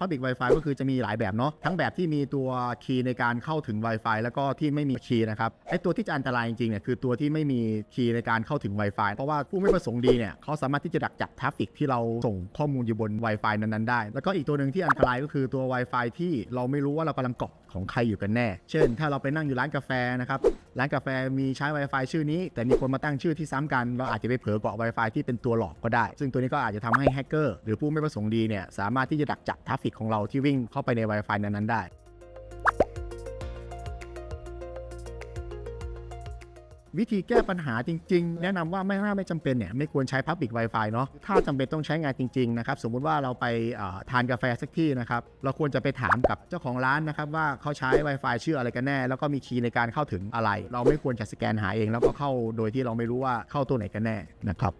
Public Wi-Fi ก็คือจะมีหลายแบบเนาะทั้งแบบที่มีตัวคีย์ในการเข้าถึง Wi-Fi แล้วก็ที่ไม่มีคีย์นะครับไอตัวที่จะอันตรายจริงๆเนี่ยคือตัวที่ไม่มีคีย์ในการเข้าถึง Wi-Fi เพราะว่าผู้ไม่ประสงค์ดีเนี่ยเขาสามารถที่จะดักจับทราฟฟิกที่เราส่งข้อมูลอยู่บน Wi-Fi นั้นๆได้ แล้วก็อีกตัวหนึ่งที่อันตรายก็คือตัว Wi-Fi ที่เราไม่รู้ว่าเรากำลังเกาะ ของใครอยู่กันแน่ เช่น ถ้าเราไปนั่งอยู่ร้านกาแฟนะครับ ร้านกาแฟมีใช้ Wi-Fi ชื่อนี้ แต่มีคนมาตั้งชื่อที่ซ้ำกัน เราอาจจะไปเผลอเกาะ Wi-Fi ที่เป็นตัวหลอกก็ได้ ซึ่งตัวนี้ก็อาจจะทำให้แฮกเกอร์หรือผู้ไม่ประสงค์ดีเนี่ยสามารถที่จะดักจับทราฟฟิกของเราที่วิ่งเข้าไปใน Wi-Fi นั้นๆได้ วิธีแก้ปัญหาจริง ๆ แนะนำว่าไม่น่าไม่จำเป็นเนี่ยไม่ควรใช้ Public Wi-Fi เนาะถ้าจำเป็นต้องใช้งานจริง ๆ นะครับ สมมุติว่าเราไปทานกาแฟสักที่นะครับ เราควรจะไปถามกับเจ้าของร้านนะครับ ว่าเขาใช้ Wi-Fi ชื่ออะไรกันแน่ แล้วก็มีคีย์ในการเข้าถึงอะไร เราไม่ควรจะสแกนหาเอง แล้วก็เข้าโดยที่เราไม่รู้ว่าเข้าตัวไหนกันแน่นะครับ